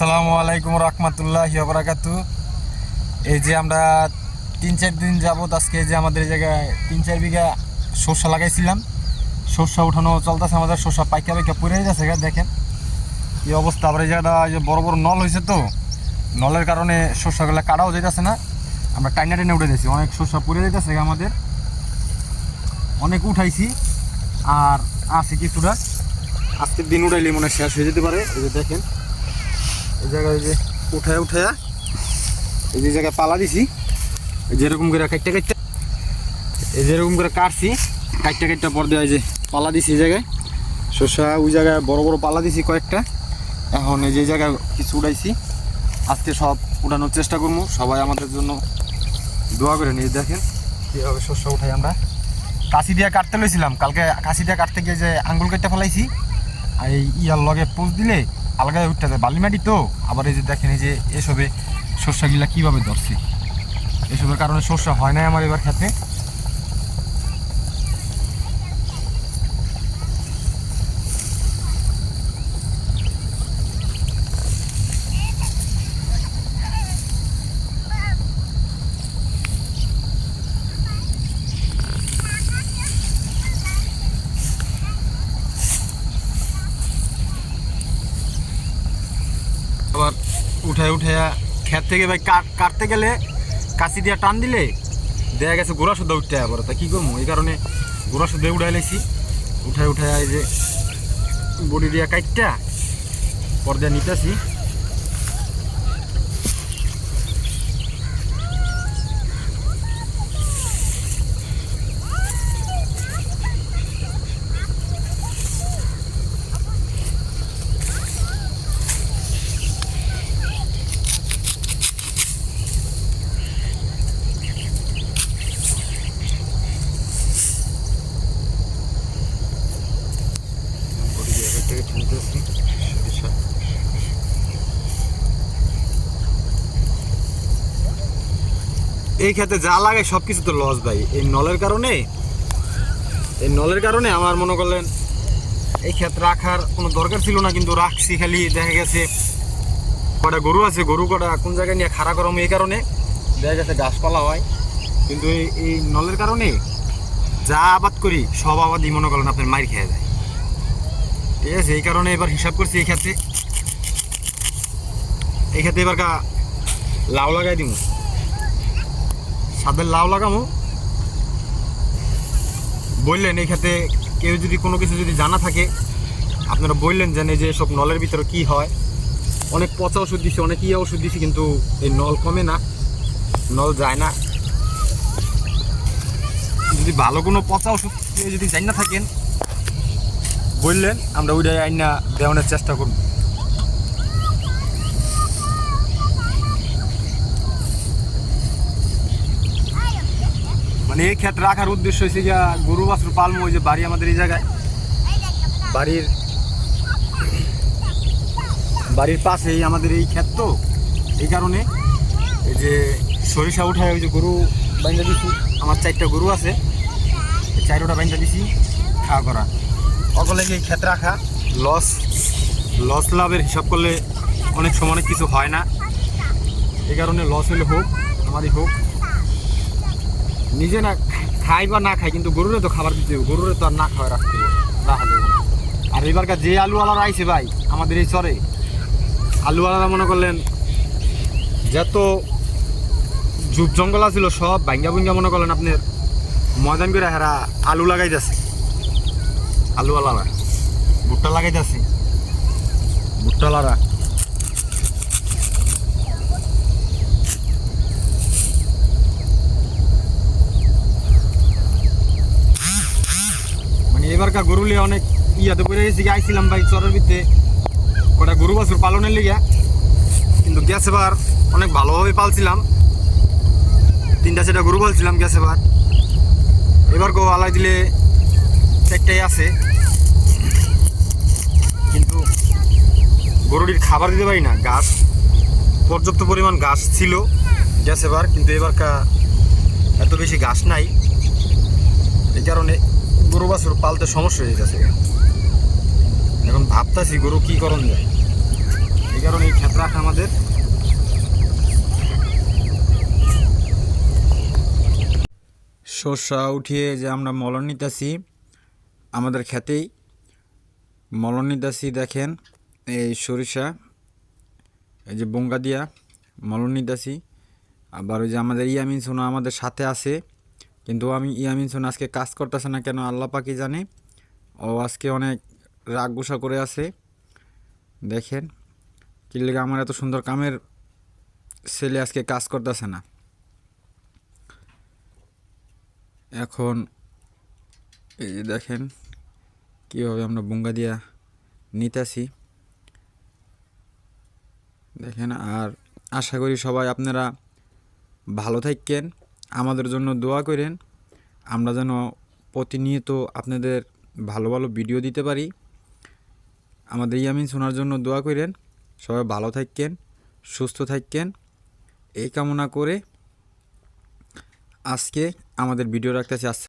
আসসালামু আলাইকুম রহমতুল্লাহ বরাকাতু। এই যে আমরা তিন চার দিন যাবত আজকে যে আমাদের জায়গায় তিন চার বিঘা সর্ষা লাগাইছিলাম। সর্ষা উঠানো চলতেছে, আমাদের সর্ষা পাইকা পাইকা পড়ে যাচ্ছে দেখেন। এই অবস্থা, আবার এই জায়গাটা যে বড় বড় নল হয়েছে তো, নলের কারণে সর্ষাগুলো কাটাও যাইতেছে না। আমরা টাইনা টেনে উঠে দিয়েছি, অনেক সর্ষা পড়ে যেতেছে আমাদের। অনেক উঠাইছি, আর আছে কিছুটা। আজকের দিন উঠাইলে মনে শেষ হয়ে যেতে পারে। এই যে দেখেন এই জায়গায় যে এই যে জায়গায় পালা দিছি, এই যে এরকম করে কাটতে কাটতে, এই যে করে কাটছি, কাটতে কাটতে পর যে এই জায়গায়। ওই জায়গায় বড় বড় পালা দিছি কয়েকটা। এখন এই যে জায়গায় কিছু উঠাইছি। আজকে সব উঠানোর চেষ্টা করব। সবাই আমাদের জন্য দোয়া করে নিয়ে দেখেন কীভাবে শস্য উঠাই আমরা। কাশি দিয়ে কাটতে লইছিলাম। কালকে কাশি দিয়ে কাটতে গিয়ে যে আঙ্গুল কেটে ফেলাইছি এই ইয়ার লগে পোস্ট দিলে আলগায় উঠতে যায়। বালি মাটি তো। আবার এই যে দেখেন, এই যে এসবে শস্যগুলা কীভাবে ধরছে? এসবের কারণে শস্য হয় না আমার এবার খেতে আবার উঠায় উঠে খেত থেকে ভাই কাটতে গেলে কাশি দিয়ে টান দিলে দেয়া গেছে গোড়া শুদ্ধ উঠতে আবার। তা কী করব? এই কারণে গোড়া শুদ্ধে উঠাই লেছি উঠায় উঠায় যে বডি দিয়া কাটটা পর দিয়া নিতেছি বডি দিয়া কাটতে কাটতে নিতেছি সরিষা এই ক্ষেত্রে যা লাগে সব কিছু তো লস ভাই। এই নলের কারণে? এই নলের কারণে আমার মনে করলেন এই ক্ষেত রাখার কোনো দরকার ছিল না, কিন্তু রাখছি খালি, দেখা গেছে কটা গরু আছে, গরু কটা কোন জায়গায় নিয়ে খাড়া গরম এই কারণে? দেখা গেছে গাছপালা হয়। কিন্তু এই এই নলের কারণে যা আবাদ করি, সব আবাদই মনে করেন আপনার মাইর খেয়ে যায়। ঠিক আছে, এই কারণে এবার হিসাব করছি এই ক্ষেত্রে। এই ক্ষেত্রে এবার লাউ লাগাই দিব সাদের লাউ লাগামো। বললেন এই ক্ষেত্রে কেউ যদি কোনো কিছু যদি জানা থাকে, আপনারা বললেন যে যে সব নলের ভিতরে কি হয়। অনেক পচা ওষুধ দিছি, অনেক ইয়ে ওষুধ দিছি, কিন্তু এই নল কমে না, নল যায় না। যদি ভালো কোনো পচা ওষুধ যদি জানি থাকেন, বললেন, আমরা ওইটাই আইনা দেওয়ানোর চেষ্টা করব। মানে এই ক্ষেত রাখার উদ্দেশ্য হয়েছে গিয়া গরু, বাছুর পালমো ওই যে বাড়ি আমাদের এই জায়গায়। বাড়ির বাড়ির পাশেই আমাদের এই ক্ষেত তো, এই কারণে এই যে সরিষা উঠায় ওই যে গরু বাইন্দা দিছি, আমার চারটা গরু আছে চারোটা বাইন্দা দিছি, খাওয়া করা। সকলে এই ক্ষেত রাখা? লস লস লাভের হিসাব করলে অনেক সময় অনেক কিছু হয় না। এই কারণে লস হলে হোক, আমারই হোক। নিজে না খাই বা না খাই, কিন্তু গরুরে তো খাবার দিতে হবে, গরুরে তো আর না খাওয়া রাখতে হবে। আর এবারকার যে আলুওয়ালারা আইছে ভাই, আমাদের এই চরে, আলুওয়ালারা মনে করলেন, যত জুব জঙ্গল আছিল, সব ভাঙ্গা ভুঙ্গা মনে করলেন আপনার ময়দান করে হেরা আলু লাগাই যাচ্ছে আলুওয়ালারা, ভুট্টা লাগাই যাচ্ছে ভুট্টালারা এবারকার গরু লিয়ে অনেক ইয়াতে পড়ে গেছি কি আইছিলাম ভাই চরের ভিতরে কটা গরু বাছুর পালনের লিগে। কিন্তু গ্যাস এবার অনেক ভালোভাবে পালছিলাম। তিনটা, চারটা গরু পালছিলাম গ্যাস এবার। এবার গো আলাই দিলে চারটাই আছে। কিন্তু গরুটির খাবার দিতে পারি না ঘাস পর্যাপ্ত পরিমাণ ঘাস ছিল গ্যাস এবার, কিন্তু এবার কা- এত বেশি ঘাস নাই। এই কারণে গরু বাছুর পালতে সমস্যা হয়ে গেছে। এখন ভাবতাছি গরু কি করণ যায়। এই কারণে এই ক্ষেত রাখা আমাদের। সর্ষা উঠিয়ে যে আমরা মলন নিতেছি, আমাদের খেতেই। মলন নিতেছি দেখেন, এই সরিষা, এই যে বঙ্গা দিয়া মলন নিতেছি। আবার ওই যে আমাদের ইয়ামিন সোনা আমাদের সাথে আছে। কিন্তু আমি ইয়ামিন সোনা, আজকে কাজ করতেছে না কেন? আল্লাহ পাকি জানে? ও আজকে অনেক রাগ গুসা করে আছে। দেখেন, কি লেগে আমার এত সুন্দর কামের ছেলে আজকে কাজ করতেছে না। এখন, এই যে দেখেন, কীভাবে আমরা বুঙ্গা দিয়া নিতেছি। দেখেন, আর আশা করি সবাই আপনারা ভালো থাকেন আমাদের জন্য দোয়া করেন। আমরা যেন প্রতিনিয়ত আপনাদের ভালো ভালো ভিডিও দিতে পারি। আমাদের ইয়ামিন শোনার জন্য দোয়া করেন। সবাই ভালো থাকেন, সুস্থ থাকেন। এই কামনা করে আজকে আমাদের ভিডিও রাখতে আস